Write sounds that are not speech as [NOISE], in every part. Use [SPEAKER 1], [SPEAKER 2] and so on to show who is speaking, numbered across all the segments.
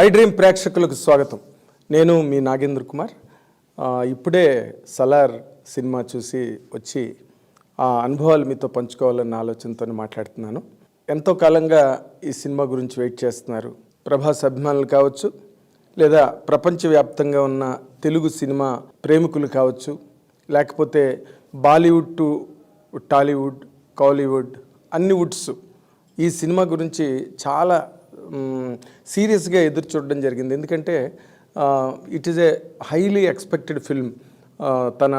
[SPEAKER 1] I dream ప్రేక్షకులకు స్వాగతం. నేను మీ నాగేంద్ర కుమార్. ఇప్పుడే సలార్ సినిమా చూసి వచ్చి ఆ అనుభవాలు మీతో పంచుకోవాలన్న ఆలోచనతో మాట్లాడుతున్నాను. ఎంతో కాలంగా ఈ సినిమా గురించి వెయిట్ చేస్తున్నారు. ప్రభాస్ అభిమానులు కావచ్చు లేదా ప్రపంచవ్యాప్తంగా ఉన్న తెలుగు సినిమా ప్రేమికులు కావచ్చు లేకపోతే బాలీవుడ్ టు టాలీవుడ్ కాలీవుడ్ అన్ని వుడ్స్ ఈ సినిమా గురించి చాలా సీరియస్గా ఎదురు చూడడం జరిగింది. ఎందుకంటే it is a highly expected film తన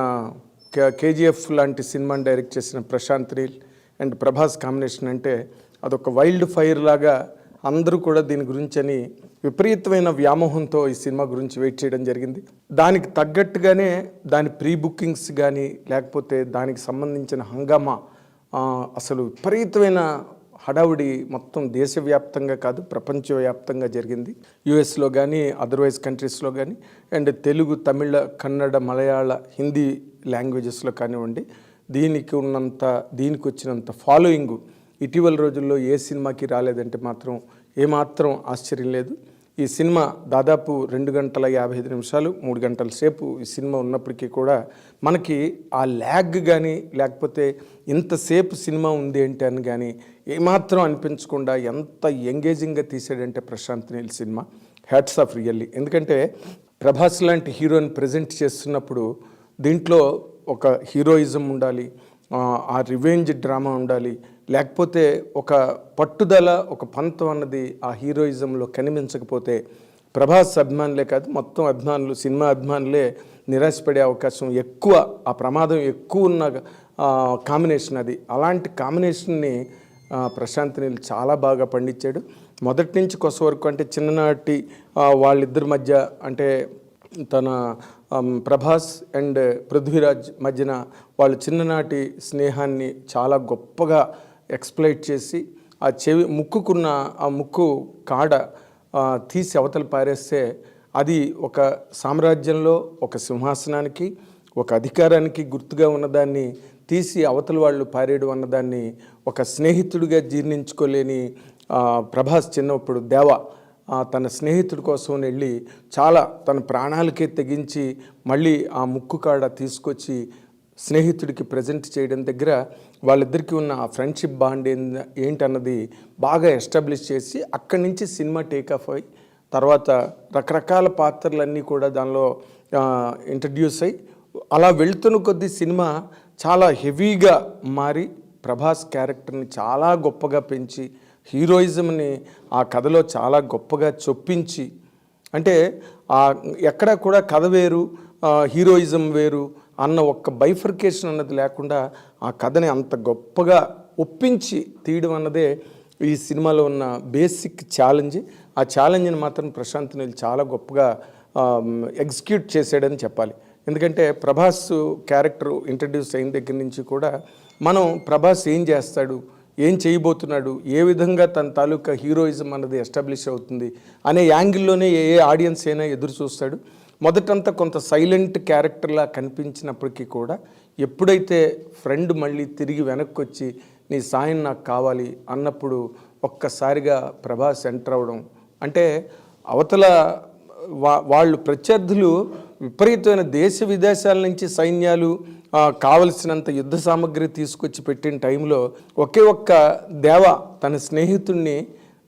[SPEAKER 1] కేజీఎఫ్ లాంటి సినిమాని డైరెక్ట్ చేసిన ప్రశాంత్ రీల్ అండ్ ప్రభాస్ కాంబినేషన్ అంటే అదొక వైల్డ్ ఫైర్ లాగా అందరూ కూడా దీని గురించి అని విపరీతమైన వ్యామోహంతో ఈ సినిమా గురించి వెయిట్ చేయడం జరిగింది. దానికి తగ్గట్టుగానే దాని ప్రీ బుకింగ్స్ కానీ లేకపోతే దానికి సంబంధించిన హంగామా అసలు విపరీతమైన హడావుడి మొత్తం దేశవ్యాప్తంగా కాదు ప్రపంచవ్యాప్తంగా జరిగింది. యుఎస్లో కానీ అదర్వైజ్ కంట్రీస్లో కానీ అండ్ తెలుగు తమిళ కన్నడ మలయాళ హిందీ లాంగ్వేజెస్లో కానివ్వండి దీనికి ఉన్నంత దీనికి వచ్చినంత ఫాలోయింగ్ ఇటీవల రోజుల్లో ఏ సినిమాకి రాలేదంటే మాత్రం ఏమాత్రం ఆశ్చర్యం లేదు. ఈ సినిమా దాదాపు రెండు గంటల యాభై ఐదు నిమిషాలు మూడు గంటల సేపు ఈ సినిమా ఉన్నప్పటికీ కూడా మనకి ఆ ల్యాగ్ కానీ లేకపోతే ఇంతసేపు సినిమా ఉంది ఏంటి అని కానీ ఏమాత్రం అనిపించకుండా ఎంత ఎంగేజింగ్గా తీసాడంటే Prashanth Neel cinema hats off really ఎందుకంటే ప్రభాస్ లాంటి హీరోని ప్రజెంట్ చేస్తున్నప్పుడు దీంట్లో ఒక హీరోయిజం ఉండాలి ఆ, రివెంజ్ డ్రామా ఉండాలి. లేకపోతే ఒక పట్టుదల ఒక పంతం అన్నది ఆ హీరోయిజంలో కనిపించకపోతే ప్రభాస్ అభిమానులే కాదు మొత్తం అభిమానులు సినిమా అభిమానులే నిరాశపడే అవకాశం ఎక్కువ ఆ ప్రమాదం ఎక్కువ ఉన్న కాంబినేషన్ అది. అలాంటి కాంబినేషన్ని ప్రశాంత్ నీళ్ళు చాలా బాగా పండించాడు. మొదటి నుంచి కొస వరకు అంటే చిన్ననాటి వాళ్ళిద్దరి మధ్య అంటే తన ప్రభాస్ అండ్ పృథ్వీరాజ్ మధ్యన వాళ్ళు చిన్ననాటి స్నేహాన్ని చాలా గొప్పగా ఎక్స్ప్లైట్ చేసి ఆ చెవి ముక్కుకున్న ఆ ముక్కు కాడ తీసి అవతలు పారేస్తే అది ఒక సామ్రాజ్యంలో ఒక సింహాసనానికి ఒక అధికారానికి గుర్తుగా ఉన్నదాన్ని తీసి అవతల వాళ్ళు పారేయడం అన్నదాన్ని ఒక స్నేహితుడిగా జీర్ణించుకోలేని ప్రభాస్ చిన్నప్పుడు దేవ తన స్నేహితుడి కోసం వెళ్ళి చాలా తన ప్రాణాలకే తెగించి మళ్ళీ ఆ ముక్కు కాడ తీసుకొచ్చి స్నేహితుడికి ప్రజెంట్ చేయడం దగ్గర వాళ్ళిద్దరికీ ఉన్న ఆ ఫ్రెండ్షిప్ బాండ్ ఏంద- ఏంటన్నది బాగా ఎస్టాబ్లిష్ చేసి అక్కడి నుంచి సినిమా టేక్ ఆఫ్ అయ్యి తర్వాత రకరకాల పాత్రలన్నీ కూడా దానిలో ఇంట్రడ్యూస్ అయ్యి అలా వెళ్తున్న కొద్దీ సినిమా చాలా హెవీగా మారి ప్రభాస్ క్యారెక్టర్ని చాలా గొప్పగా పెంచి హీరోయిజంని ఆ కథలో చాలా గొప్పగా చొప్పించి అంటే ఆ ఎక్కడ కూడా కథ వేరు హీరోయిజం వేరు అన్న ఒక్క బైఫర్కేషన్ అన్నది లేకుండా ఆ కథని అంత గొప్పగా ఒప్పించి తీయడం అన్నదే ఈ సినిమాలో ఉన్న బేసిక్ ఛాలెంజ్. ఆ ఛాలెంజ్ని మాత్రం ప్రశాంత్ నీళ్ళు చాలా గొప్పగా ఎగ్జిక్యూట్ చేశాడని చెప్పాలి. ఎందుకంటే ప్రభాస్ క్యారెక్టర్ ఇంట్రడ్యూస్ అయిన దగ్గర నుంచి కూడా మనం ప్రభాస్ ఏం చేస్తాడు ఏం చేయబోతున్నాడు? ఏ విధంగా తన తాలూకా హీరోయిజం అన్నది ఎస్టాబ్లిష్ అవుతుంది? అనే యాంగిల్లోనే ఏ ఏ ఆడియన్స్ అయినా ఎదురు చూస్తాడు. మొదటంతా కొంత సైలెంట్ క్యారెక్టర్లా కనిపించినప్పటికీ కూడా ఎప్పుడైతే ఫ్రెండ్ మళ్ళీ తిరిగి వెనక్కి వచ్చి నీ సాయం నాకు కావాలి అన్నప్పుడు ఒక్కసారిగా ప్రభాస్ ఎంటర్ అవడం అంటే అవతల వా వాళ్ళు ప్రత్యర్థులు విపరీతమైన దేశ విదేశాల నుంచి సైన్యాలు కావలసినంత యుద్ధ సామగ్రి తీసుకొచ్చి పెట్టిన టైంలో ఒకే ఒక్క దేవ తన స్నేహితుణ్ణి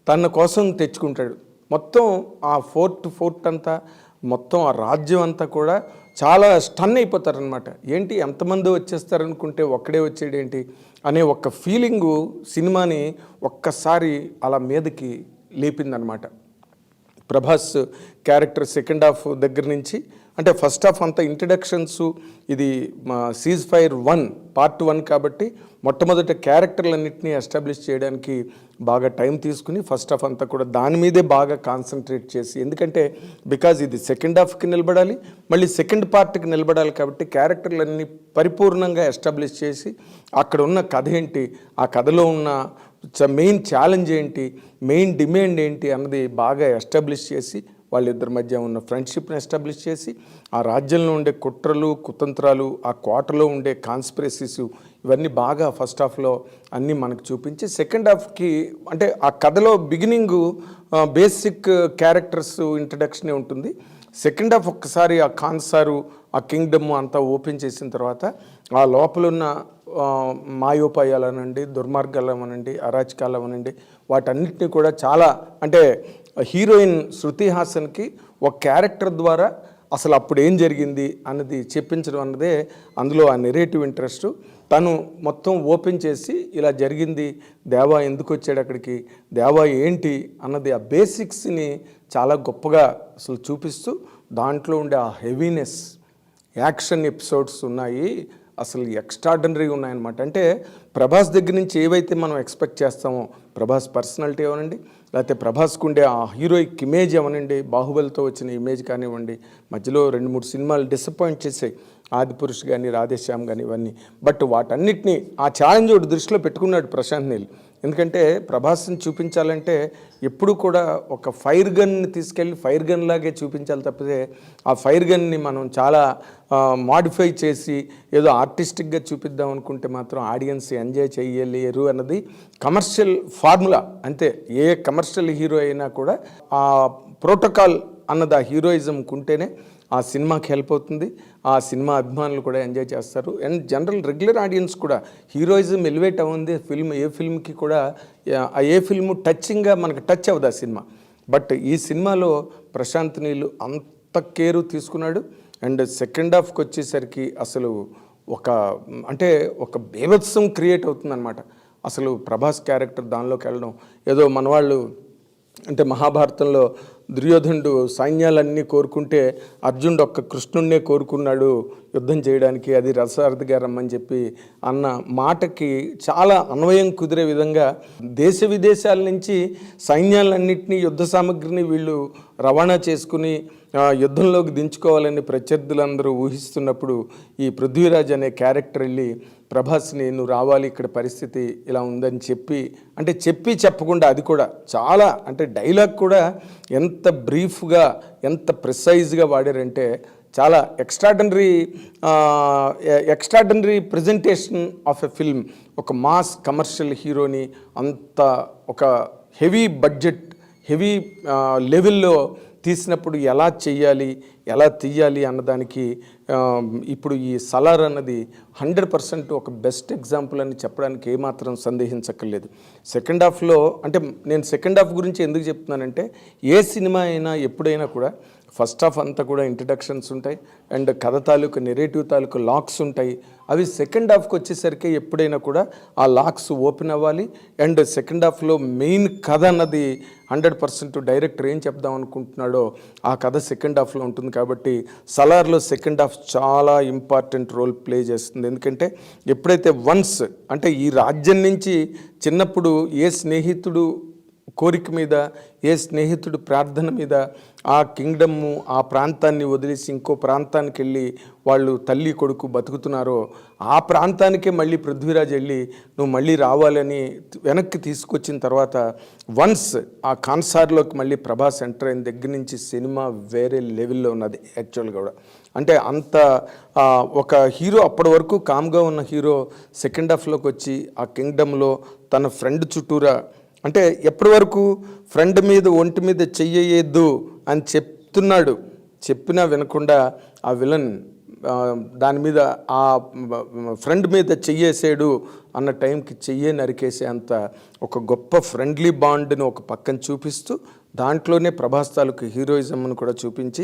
[SPEAKER 1] తన కోసం తెచ్చుకుంటాడు. మొత్తం ఆ ఫోర్ట్ ఫోర్ట్ అంతా మొత్తం ఆ రాజ్యం అంతా కూడా చాలా స్టన్ అయిపోతారనమాట ఏంటి ఎంతమంది వచ్చేస్తారనుకుంటే ఒక్కడే వచ్చేడేంటి అనే ఒక ఫీలింగు సినిమాని ఒక్కసారి అలా మీదకి లేపిందనమాట ప్రభాస్ క్యారెక్టర్ సెకండ్ హాఫ్ దగ్గర నుంచి అంటే ఫస్ట్ ఆఫ్ అంత ఇంట్రడక్షన్స్ ఇది cease fire one part one కాబట్టి మొట్టమొదట క్యారెక్టర్లన్నింటినీ ఎస్టాబ్లిష్ చేయడానికి బాగా టైం తీసుకుని ఫస్ట్ ఆఫ్ అంతా కూడా దాని మీదే బాగా కాన్సన్ట్రేట్ చేసి ఎందుకంటే బికాజ్ ఇది సెకండ్ హాఫ్కి నిలబడాలి మళ్ళీ సెకండ్ పార్ట్కి నిలబడాలి కాబట్టి క్యారెక్టర్లన్నీ పరిపూర్ణంగా ఎస్టాబ్లిష్ చేసి అక్కడ ఉన్న కథ ఏంటి ఆ కథలో ఉన్న మెయిన్ ఛాలెంజ్ ఏంటి మెయిన్ డిమాండ్ ఏంటి అన్నది బాగా ఎస్టాబ్లిష్ చేసి వాళ్ళిద్దరి మధ్య ఉన్న ఫ్రెండ్షిప్ని ఎస్టాబ్లిష్ చేసి ఆ రాజ్యంలో ఉండే కుట్రలు కుతంత్రాలు ఆ కోటలో ఉండే కాన్స్పిరసీస్ ఇవన్నీ బాగా ఫస్ట్ హాఫ్లో అన్నీ మనకు చూపించి సెకండ్ హాఫ్కి అంటే ఆ కథలో బిగినింగ్ బేసిక్ క్యారెక్టర్స్ ఇంట్రడక్షనే ఉంటుంది. సెకండ్ హాఫ్ ఒక్కసారి ఆ ఖాన్ సారు ఆ కింగ్డమ్ అంతా ఓపెన్ చేసిన తర్వాత ఆ లోపలున్న మాయోపాయాలు అనండి దుర్మార్గాలు అవనండి అరాచకాలు అవనండి వాటన్నిటిని కూడా చాలా అంటే హీరోయిన్ శృతి హాసన్కి ఒక క్యారెక్టర్ ద్వారా అసలు అప్పుడు ఏం జరిగింది అన్నది చెప్పించడం అన్నదే అందులో ఆ నెరేటివ్ ఇంట్రెస్ట్. తను మొత్తం ఓపెన్ చేసి ఇలా జరిగింది దేవా ఎందుకు వచ్చాడు అక్కడికి దేవా ఏంటి అన్నది ఆ బేసిక్స్ని చాలా గొప్పగా అసలు చూపిస్తూ దాంట్లో ఉండే ఆ హెవీనెస్ యాక్షన్ ఎపిసోడ్స్ ఉన్నాయి అసలు ఎక్స్ట్రాడనరీగా ఉన్నాయన్నమాట. అంటే ప్రభాస్ దగ్గర నుంచి ఏవైతే మనం ఎక్స్పెక్ట్ చేస్తామో ప్రభాస్ పర్సనాలిటీ ఏమనండి లేకపోతే ప్రభాస్కు ఉండే ఆ హీరోయిక్ ఇమేజ్ అవనండి బాహుబలితో వచ్చిన ఇమేజ్ కానివ్వండి మధ్యలో రెండు మూడు సినిమాలు డిసప్పాయింట్ చేసాయి. ఆదిపురుష్ కానీ రాధేశ్యామ్ కానీ ఇవన్నీ. బట్ వాటన్నిటిని ఆ ఛాలెంజ్ ఒకటి దృష్టిలో పెట్టుకున్నాడు ప్రశాంత్ నీల్. ఎందుకంటే ప్రభాస్ని చూపించాలంటే ఎప్పుడు కూడా ఒక ఫైర్ గన్ని తీసుకెళ్ళి ఫైర్ గన్ లాగే చూపించాలి తప్పితే ఆ ఫైర్ గన్ని మనం చాలా మాడిఫై చేసి ఏదో ఆర్టిస్టిక్గా చూపిద్దాం అనుకుంటే మాత్రం ఆడియన్స్ ఎంజాయ్ చేయలేరు అన్నది కమర్షియల్ ఫార్ములా అంతే. ఏ కమర్షియల్ హీరో అయినా కూడా ఆ ప్రోటోకాల్ అన్నది ఆ హీరోయిజం ఉంటేనే ఆ సినిమాకి హెల్ప్ అవుతుంది. ఆ సినిమా అభిమానులు కూడా ఎంజాయ్ చేస్తారు. అండ్ జనరల్ రెగ్యులర్ ఆడియన్స్ కూడా హీరోయిజం ఎలివేట్ అవుంది ఫిల్మ్ ఏ ఫిల్మ్కి కూడా ఆ ఏ ఫిల్మ్ టచ్చింగ్గా మనకు టచ్ అవ్వదు ఆ సినిమా. బట్ ఈ సినిమాలో ప్రశాంత్ నీళ్ళు అంత కేరు తీసుకున్నాడు. అండ్ సెకండ్ హాఫ్కి వచ్చేసరికి అసలు ఒక అంటే ఒక బేభత్సం క్రియేట్ అవుతుందన్నమాట. అసలు ప్రభాస్ క్యారెక్టర్ దానిలోకి వెళ్ళడం. ఏదో మన వాళ్ళు అంటే మహాభారతంలో దుర్యోధనుడు సైన్యాలన్నీ కోరుకుంటే అర్జునుడు ఒక్క కృష్ణుడినే కోరుకున్నాడు యుద్ధం చేయడానికి అది రసార్థిగా రమ్మని చెప్పి అన్న మాటకి చాలా అన్వయం కుదిరే విధంగా దేశ విదేశాల నుంచి సైన్యాలన్నింటినీ యుద్ధ సామగ్రిని వీళ్ళు రవాణా చేసుకుని యుద్ధంలోకి దించుకోవాలని ప్రత్యర్థులందరూ ఊహిస్తున్నప్పుడు ఈ పృథ్వీరాజ్ అనే క్యారెక్టర్ వెళ్ళి ప్రభాస్ని నువ్వు రావాలి ఇక్కడ పరిస్థితి ఇలా ఉందని చెప్పి అంటే చెప్పి చెప్పకుండా అది కూడా చాలా అంటే డైలాగ్ కూడా ఎంత బ్రీఫ్గా ఎంత ప్రిసైజ్గా వాడారంటే చాలా extraordinary extraordinary presentation of a film. ఒక మాస్ కమర్షియల్ హీరోని అంత ఒక హెవీ బడ్జెట్ హెవీ లెవెల్లో తీసినప్పుడు ఎలా చెయ్యాలి ఎలా తీయాలి అన్నదానికి ఇప్పుడు ఈ సలార్ అన్నది హండ్రెడ్ పర్సెంట్ ఒక బెస్ట్ ఎగ్జాంపుల్ అని చెప్పడానికి ఏమాత్రం సందేహించక్కర్లేదు. సెకండ్ హాఫ్లో అంటే నేను సెకండ్ హాఫ్ గురించి ఎందుకు చెప్తున్నానంటే ఏ సినిమా అయినా ఎప్పుడైనా కూడా ఫస్ట్ హాఫ్ అంతా కూడా ఇంట్రడక్షన్స్ ఉంటాయి. అండ్ కథ తాలూకు నెరేటివ్ తాలూకు లాక్స్ ఉంటాయి. అవి సెకండ్ హాఫ్కి వచ్చేసరికి ఎప్పుడైనా కూడా ఆ లాక్స్ ఓపెన్ అవ్వాలి. అండ్ సెకండ్ హాఫ్లో మెయిన్ కథ అన్నది హండ్రెడ్ పర్సెంట్ డైరెక్టర్ ఏం చెప్దాం అనుకుంటున్నాడో ఆ కథ సెకండ్ హాఫ్లో ఉంటుంది కాబట్టి సలార్లో సెకండ్ హాఫ్ చాలా ఇంపార్టెంట్ రోల్ ప్లే చేస్తుంది. ఎందుకంటే ఎప్పుడైతే వన్స్ అంటే ఈ రాజ్యం నుంచి చిన్నప్పుడు ఏ స్నేహితుడు కోరిక మీద ఏ స్నేహితుడు ప్రార్థన మీద ఆ కింగ్డమ్ము ఆ ప్రాంతాన్ని వదిలేసి ఇంకో ప్రాంతానికి వెళ్ళి వాళ్ళు తల్లి కొడుకు బతుకుతున్నారో ఆ ప్రాంతానికే మళ్ళీ పృథ్వీరాజ్ వెళ్ళి నువ్వు మళ్ళీ రావాలని వెనక్కి తీసుకొచ్చిన తర్వాత వన్స్ ఆ కాన్సార్లోకి మళ్ళీ ప్రభాస్ ఎంటర్ అయిన దగ్గర నుంచి సినిమా వేరే లెవెల్లో ఉన్నది యాక్చువల్గా కూడా. అంటే అంత ఒక హీరో అప్పటి వరకు కామ్గా ఉన్న హీరో సెకండ్ హాఫ్లోకి వచ్చి ఆ కింగ్డమ్లో తన ఫ్రెండ్ చుట్టూరా అంటే ఎప్పటి వరకు ఫ్రెండ్ మీద ఒంటి మీద చెయ్యొద్దు అని చెప్తున్నాడు. చెప్పినా వినకుండా ఆ విలన్ దాని మీద ఆ ఫ్రెండ్ మీద చెయ్యేసాడు అన్న టైంకి చెయ్యే నరికేసే అంత ఒక గొప్ప ఫ్రెండ్లీ బాండ్ని ఒక పక్కన చూపిస్తూ దాంట్లోనే ప్రభాస్ తాలూకు హీరోయిజంను కూడా చూపించి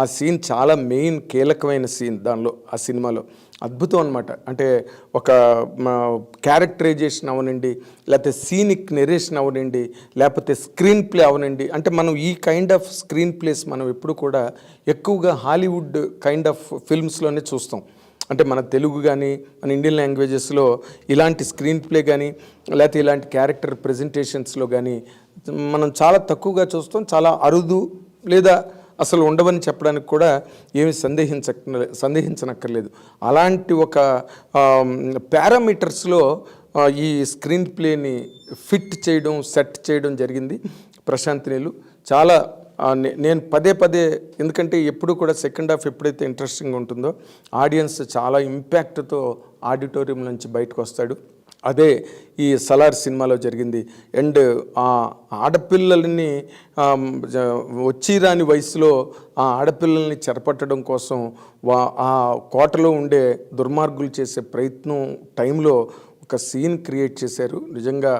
[SPEAKER 1] ఆ సీన్ చాలా మెయిన్ కీలకమైన సీన్ దానిలో ఆ సినిమాలో. అద్భుతం అనమాట అంటే ఒక క్యారెక్టరైజేషన్ అవనండి లేకపోతే సీనిక్ నెరేషన్ అవనండి లేకపోతే స్క్రీన్ ప్లే అవనండి. అంటే మనం ఈ కైండ్ ఆఫ్ స్క్రీన్ ప్లేస్ మనం ఎప్పుడు కూడా ఎక్కువగా హాలీవుడ్ కైండ్ ఆఫ్ ఫిల్మ్స్లోనే చూస్తాం. అంటే మన తెలుగు కానీ మన ఇండియన్ లాంగ్వేజెస్లో ఇలాంటి స్క్రీన్ ప్లే కానీ లేకపోతే ఇలాంటి క్యారెక్టర్ ప్రజెంటేషన్స్లో కానీ మనం చాలా తక్కువగా చూస్తాం చాలా అరుదు లేదా అసలు ఉండవని చెప్పడానికి కూడా ఏమి సందేహించ సందేహించనక్కర్లేదు. అలాంటి ఒక పారామీటర్స్లో ఈ స్క్రీన్ ప్లేని ఫిట్ చేయడం సెట్ చేయడం జరిగింది. ప్రశాంత్ నీళ్ళు చాలా నేను పదే పదే ఎందుకంటే ఎప్పుడు కూడా సెకండ్ హాఫ్ ఎప్పుడైతే ఇంట్రెస్టింగ్ ఉంటుందో ఆడియన్స్ చాలా ఇంపాక్ట్తో ఆడిటోరియం నుంచి బయటకు వస్తాడు. అదే ఈ సలార్ సినిమాలో జరిగింది. అండ్ ఆ ఆడపిల్లల్ని వచ్చిరాని వచ్చి రాని వయసులో ఆ ఆడపిల్లల్ని చెరపట్టడం కోసం వా ఆ కోటలో ఉండే దుర్మార్గులు చేసే ప్రయత్నం టైంలో ఒక సీన్ క్రియేట్ చేశారు. నిజంగా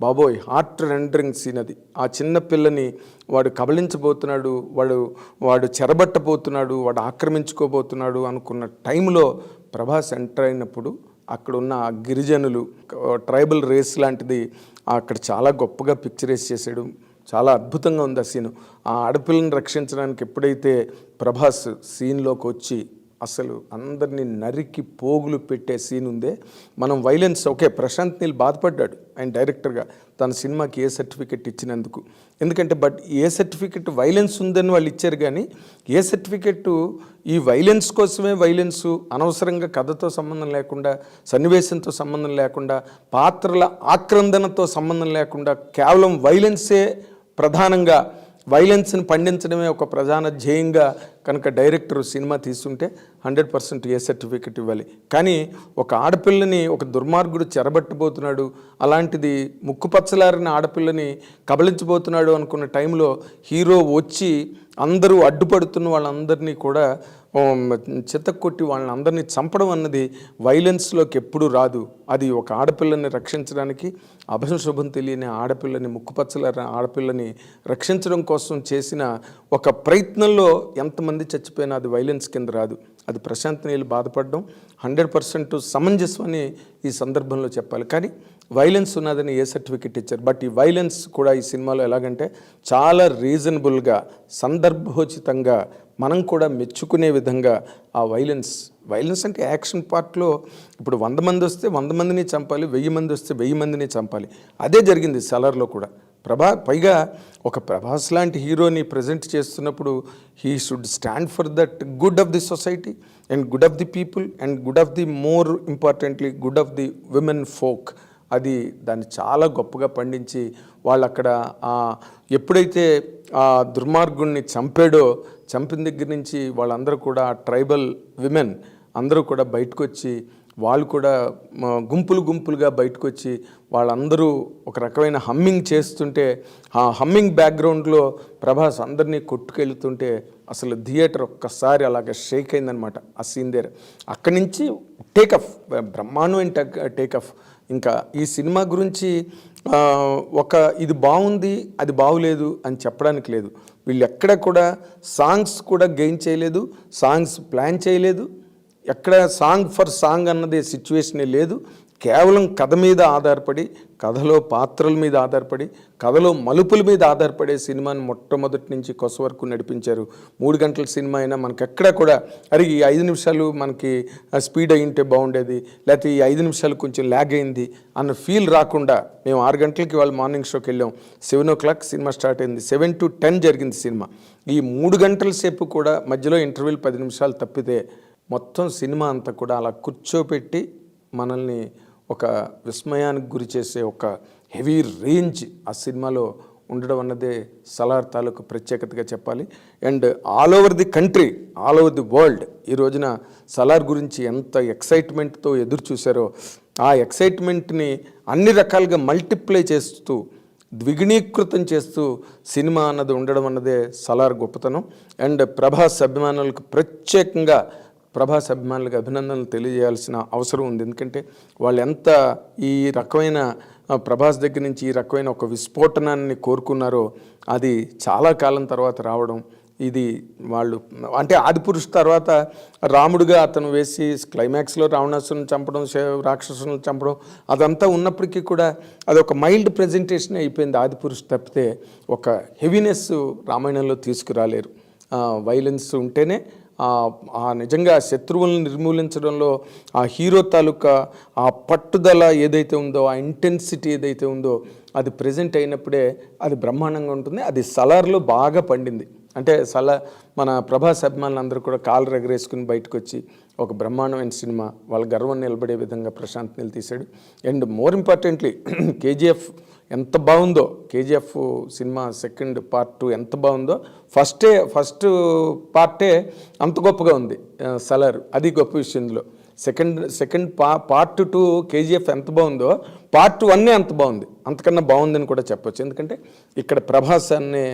[SPEAKER 1] బాబోయ్ హార్ట్ రెండరింగ్ సీన్ అది. ఆ చిన్న పిల్లని వాడు కబలించబోతున్నాడు వాడు వాడు చెరబట్టబోతున్నాడు వాడు ఆక్రమించుకోబోతున్నాడు అనుకున్న టైంలో ప్రభాస్ ఎంటర్ అయినప్పుడు అక్కడ ఉన్న ఆ గిరిజనులు ట్రైబల్ రేస్ లాంటిది అక్కడ చాలా గొప్పగా పిక్చరైజ్ చేశాడు. చాలా అద్భుతంగా ఉంది ఆ సీను ఆ ఆడపిల్లని రక్షించడానికి ఎప్పుడైతే ప్రభాస్ సీన్లోకి వచ్చి అసలు అందరినీ నరికి పోగులు పెట్టే సీన్ ఉందే. మనం వైలెన్స్ ఓకే ప్రశాంత్ నీల్ బాధపడ్డాడు ఆయన డైరెక్టర్గా తన సినిమాకి ఏ సర్టిఫికెట్ ఇచ్చినందుకు. ఎందుకంటే బట్ ఏ సర్టిఫికెట్ వైలెన్స్ ఉందని వాళ్ళు ఇచ్చారు కానీ ఏ సర్టిఫికెట్ ఈ వైలెన్స్ కోసమే వైలెన్స్ అనవసరంగా కథతో సంబంధం లేకుండా సన్నివేశంతో సంబంధం లేకుండా పాత్రల ఆక్రందనతో సంబంధం లేకుండా కేవలం వైలెన్సే ప్రధానంగా వైలెన్స్ని పండించడమే ఒక ప్రధాన ధ్యేయంగా కనుక డైరెక్టర్ సినిమా తీస్తుంటే హండ్రెడ్ పర్సెంట్ ఏ సర్టిఫికెట్ ఇవ్వాలి. కానీ ఒక ఆడపిల్లని ఒక దుర్మార్గుడు చెరబట్టబోతున్నాడు అలాంటిది ముక్కుపచ్చలారిన ఆడపిల్లని కబలించబోతున్నాడు అనుకున్న టైంలో హీరో వచ్చి అందరూ అడ్డుపడుతున్న వాళ్ళందరినీ కూడా చిత్తకొట్టి వాళ్ళని అందరినీ చంపడం అన్నది వైలెన్స్లోకి ఎప్పుడూ రాదు. అది ఒక ఆడపిల్లని రక్షించడానికి అభశుభం తెలియని ఆడపిల్లని ముక్కుపచ్చల ఆడపిల్లని రక్షించడం కోసం చేసిన ఒక ప్రయత్నంలో ఎంతమంది మంది చచ్చిపోయినా అది వైలెన్స్ కింద రాదు. అది ప్రశాంత్ నీళ్ళు బాధపడడం హండ్రెడ్ పర్సెంట్ సమంజసం అని ఈ సందర్భంలో చెప్పాలి. కానీ వైలెన్స్ ఉన్నదని ఏ సర్టిఫికెట్ ఇచ్చారు? బట్ ఈ వైలెన్స్ కూడా ఈ సినిమాలో ఎలాగంటే చాలా రీజనబుల్గా సందర్భోచితంగా మనం కూడా మెచ్చుకునే విధంగా ఆ వైలెన్స్ వైలెన్స్ అంటే యాక్షన్ పార్ట్లో ఇప్పుడు వంద మంది వస్తే వంద మందిని చంపాలి వెయ్యి మంది వస్తే వెయ్యి మందిని చంపాలి. అదే జరిగింది సెలర్లో కూడా. ప్రభా పైగా ఒక ప్రభాస్ లాంటి హీరోని ప్రజెంట్ చేస్తున్నప్పుడు he should stand for that good of the society and good of the people and good of the more importantly good of the women folk అది దాన్ని చాలా గొప్పగా పండించి వాళ్ళు అక్కడ ఎప్పుడైతే ఆ దుర్మార్గుణ్ణి చంపాడో చంపిన దగ్గర నుంచి వాళ్ళందరూ కూడా ట్రైబల్ విమెన్ అందరూ కూడా బయటకు వచ్చి వాళ్ళు కూడా గుంపులు గుంపులుగా బయటకు వచ్చి వాళ్ళందరూ ఒక రకమైన హమ్మింగ్ చేస్తుంటే ఆ హమ్మింగ్ బ్యాక్గ్రౌండ్లో ప్రభాస్ అందరినీ కొట్టుకెళ్తుంటే అసలు థియేటర్ ఒక్కసారి అలాగ షేక్ అయిందనమాట ఆ సీన్ దగ్గర. అక్కడి నుంచి టేకఫ్ బ్రహ్మాండమైన టేక్ టేకఫ్ ఇంకా ఈ సినిమా గురించి ఒక ఇది బాగుంది అది బాగులేదు అని చెప్పడానికి లేదు. వీళ్ళు ఎక్కడ కూడా సాంగ్స్ కూడా గెయిన్ చేయలేదు సాంగ్స్ ప్లాన్ చేయలేదు. ఎక్కడ సాంగ్ ఫర్ సాంగ్ అన్నది సిచ్యువేషనే లేదు. కేవలం కథ మీద ఆధారపడి కథలో పాత్రల మీద ఆధారపడి కథలో మలుపుల మీద ఆధారపడే సినిమాని మొట్టమొదటి నుంచి కొస వరకు నడిపించారు. మూడు గంటల సినిమా అయినా మనకి ఎక్కడ కూడా అరే ఈ ఐదు నిమిషాలు మనకి స్పీడ్ అయి ఉంటే బాగుండేది లేకపోతే ఈ ఐదు నిమిషాలు కొంచెం ల్యాగ్ అయింది అన్న ఫీల్ రాకుండా మేము ఆరు గంటలకి వాళ్ళు మార్నింగ్ షోకి వెళ్ళాం. Seven o'clock cinema start అయింది. సెవెన్ టు టెన్ జరిగింది సినిమా. ఈ మూడు గంటల సేపు కూడా మధ్యలో ఇంటర్వ్యూలు పది నిమిషాలు తప్పితే మొత్తం సినిమా అంతా కూడా అలా కూర్చోపెట్టి మనల్ని ఒక విస్మయానికి గురి చేసే ఒక హెవీ రేంజ్ ఆ సినిమాలో ఉండడం అన్నదే సలార్ తాలూకు ప్రత్యేకతగా చెప్పాలి. And all over the country all over the world ఈ రోజున సలార్ గురించి ఎంత ఎక్సైట్మెంట్తో ఎదురు చూశారో ఆ ఎక్సైట్మెంట్ని అన్ని రకాలుగా మల్టిప్లై చేస్తూ ద్విగుణీకృతం చేస్తూ సినిమా అన్నది ఉండడం అన్నదే సలార్ గొప్పతనం. అండ్ ప్రభాస్ అభిమానులకు ప్రత్యేకంగా ప్రభాస్ అభిమానులకు అభినందనలు తెలియజేయాల్సిన అవసరం ఉంది. ఎందుకంటే వాళ్ళు ఎంత ఈ రకమైన ప్రభాస్ దగ్గర నుంచి ఈ రకమైన ఒక విస్ఫోటనాన్ని కోరుకున్నారో అది చాలా కాలం తర్వాత రావడం ఇది వాళ్ళు అంటే ఆదిపురుష్ తర్వాత రాముడిగా అతను వేసి క్లైమాక్స్లో రావణాసుని చంపడం రాక్షసులను చంపడం అదంతా ఉన్నప్పటికీ కూడా అది ఒక మైల్డ్ ప్రజెంటేషన్ అయిపోయింది ఆదిపురుష్ తప్పితే ఒక హెవీనెస్ రామాయణంలో తీసుకురాలేరు. వైలెన్స్ ఉంటేనే నిజంగా శత్రువులను నిర్మూలించడంలో ఆ హీరో తాలూకా ఆ పట్టుదల ఏదైతే ఉందో ఆ ఇంటెన్సిటీ ఏదైతే ఉందో అది ప్రజెంట్ అయినప్పుడే అది బ్రహ్మాండంగా ఉంటుంది. అది సలార్లో బాగా పండింది. అంటే సలా మన ప్రభాస్ అభిమానులందరూ కూడా కాలు ఎగరేసుకుని బయటకు వచ్చి ఒక బ్రహ్మాండమైన సినిమా వాళ్ళ గర్వం నిలబడే విధంగా ప్రశాంత్ నీల్ తీశాడు. అండ్ మోర్ ఇంపార్టెంట్లీ [CLEARS THROAT] కేజీఎఫ్ ఎంత బాగుందో KGF cinema second part two ఎంత బాగుందో. ఫస్టే ఫస్ట్ పార్టే అంత గొప్పగా ఉంది సలార్. అది గొప్ప విషయం ఇందులో. సెకండ్ సెకండ్ పా పార్ట్ టూ కేజీఎఫ్ ఎంత బాగుందో పార్ట్ వన్నే అంత బాగుంది. అంతకన్నా బాగుందని కూడా చెప్పొచ్చు. ఎందుకంటే ఇక్కడ ప్రభాస్ అనే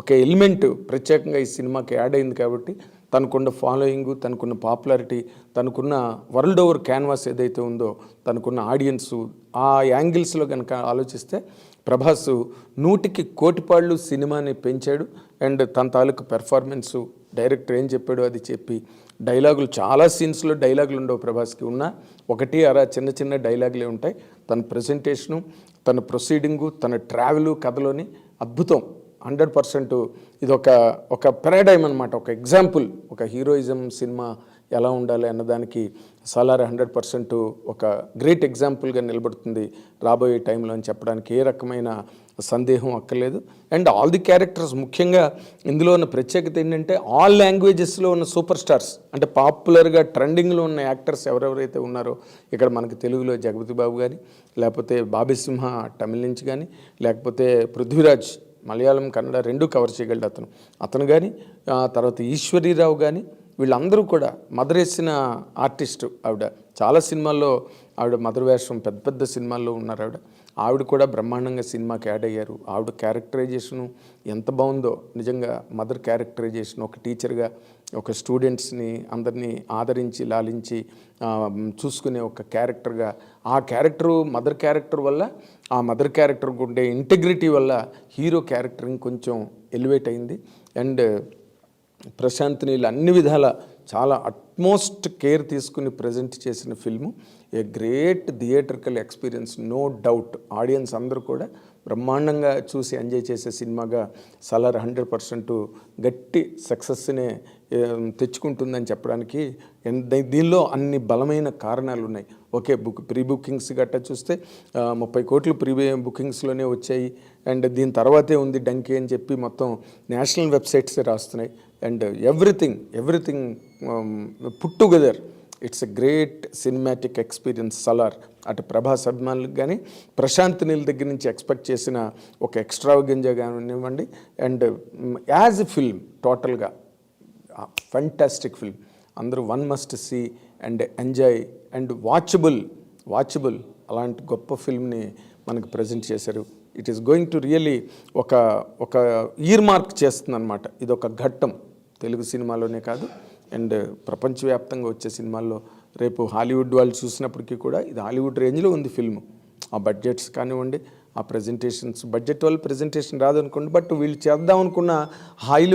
[SPEAKER 1] ఒక ఎలిమెంట్ ప్రత్యేకంగా ఈ సినిమాకి యాడ్ అయింది కాబట్టి తనకున్న ఫాలోయింగ్ తనకున్న పాపులారిటీ తనకున్న వరల్డ్ ఓవర్ క్యాన్వాస్ ఏదైతే ఉందో తనకున్న ఆడియన్స్ ఆ యాంగిల్స్లో కనుక ఆలోచిస్తే ప్రభాస్ నూటికి కోటిపాళ్ళు సినిమాని పెంచాడు. అండ్ తన తాలూకు పెర్ఫార్మెన్సు డైరెక్టర్ ఏం చెప్పాడో అది చెప్పి డైలాగులు చాలా సీన్స్లో డైలాగులు ఉండవు ప్రభాస్కి. ఉన్న ఒకటి అలా చిన్న చిన్న డైలాగులే ఉంటాయి. తన ప్రజెంటేషను తన ప్రొసీడింగు తన ట్రావెలు కథలోని అద్భుతం. హండ్రెడ్ పర్సెంట్ ఇది ఒక ఒక పెరాడైమ్ అనమాట ఒక ఎగ్జాంపుల్ ఒక హీరోయిజం సినిమా ఎలా ఉండాలి అన్నదానికి సాలార్ హండ్రెడ్ పర్సెంట్ ఒక గ్రేట్ ఎగ్జాంపుల్గా నిలబడుతుంది రాబోయే టైంలో అని చెప్పడానికి. ఏ రకమైన సందేహం అక్కర్లేదు. అండ్ ఆల్ ది క్యారెక్టర్స్ ముఖ్యంగా ఇందులో ఉన్న ప్రత్యేకత ఏంటంటే ఆల్ లాంగ్వేజెస్లో ఉన్న సూపర్ స్టార్స్ అంటే పాపులర్గా ట్రెండింగ్లో ఉన్న యాక్టర్స్ ఎవరెవరైతే ఉన్నారో ఇక్కడ మనకి తెలుగులో జగపతి బాబు కానీ లేకపోతే బాబీ సింహ తమిళ నుంచి కానీ లేకపోతే పృథ్వీరాజ్ మలయాళం కన్నడ రెండు కవర్ చేయగలడు అతను. అతను కానీ తర్వాత ఈశ్వరీరావు కానీ వీళ్ళందరూ కూడా మదరేసిన ఆర్టిస్టు ఆవిడ. చాలా సినిమాల్లో ఆవిడ మదర్ వేషం పెద్ద పెద్ద సినిమాల్లో ఉన్నారు ఆవిడ. ఆవిడ కూడా బ్రహ్మాండంగా సినిమాకి యాడ్ అయ్యారు. ఆవిడ క్యారెక్టరైజేషను ఎంత బాగుందో నిజంగా మదర్ క్యారెక్టరైజేషన్ ఒక టీచర్గా ఒక స్టూడెంట్స్ని అందరినీ ఆదరించి లాలించి చూసుకునే ఒక క్యారెక్టర్గా ఆ క్యారెక్టరు మదర్ క్యారెక్టర్ వల్ల ఆ మదర్ క్యారెక్టర్ ఉండే ఇంటగ్రిటీ వల్ల హీరో క్యారెక్టర్ ఇంకొంచెం ఎలివేట్ అయింది. అండ్ ప్రశాంత్ నీళ్ళు అన్ని విధాల చాలా అట్మోస్ట్ కేర్ తీసుకుని ప్రజెంట్ చేసిన film. A great theatrical experience no doubt. Audience అందరూ కూడా బ్రహ్మాండంగా చూసి ఎంజాయ్ చేసే సినిమాగా సలార్ హండ్రెడ్ పర్సెంట్ గట్టి సక్సెస్నే తెచ్చుకుంటుందని చెప్పడానికి దీనిలో అన్ని బలమైన కారణాలు ఉన్నాయి ఓకే బుక్ ప్రీ బుకింగ్స్ గట్టా చూస్తే ముప్పై కోట్లు ప్రీ బుకింగ్స్లోనే వచ్చాయి. అండ్ దీని తర్వాతే ఉంది డంకి అని చెప్పి మొత్తం national websites రాస్తున్నాయి. And everything everything put together it's a great cinematic experience Salaar అటు ప్రభాస్ అభిమానులకు కానీ ప్రశాంత్ నీల్ దగ్గర నుంచి ఎక్స్పెక్ట్ చేసిన ఒక ఎక్స్ట్రావగెంజా కానివ్వండి అండ్ యాజ్ ఎ ఫిల్మ్ టోటల్గా ఫంటాస్టిక్ ఫిల్మ్ అందరూ one must see and enjoy and watchable watchable అలాంటి గొప్ప ఫిల్మ్ని మనకు ప్రజెంట్ చేశారు. It is going to really ఒక ఒక ఇయర్ మార్క్ చేస్తుందన్నమాట. ఇది ఒక ఘట్టం. తెలుగు సినిమాలోనే కాదు. అండ్ ప్రపంచవ్యాప్తంగా వచ్చే సినిమాల్లో రేపు హాలీవుడ్ వాళ్ళు చూసినప్పటికీ కూడా ఇది హాలీవుడ్ రేంజ్లో ఉంది ఫిల్మ్ ఆ బడ్జెట్స్ కానివ్వండి ఆ ప్రజెంటేషన్స్ బడ్జెట్ వల్ల ప్రజెంటేషన్ రాదనుకోండి బట్ వీళ్ళు చేద్దాం అనుకున్న హైలు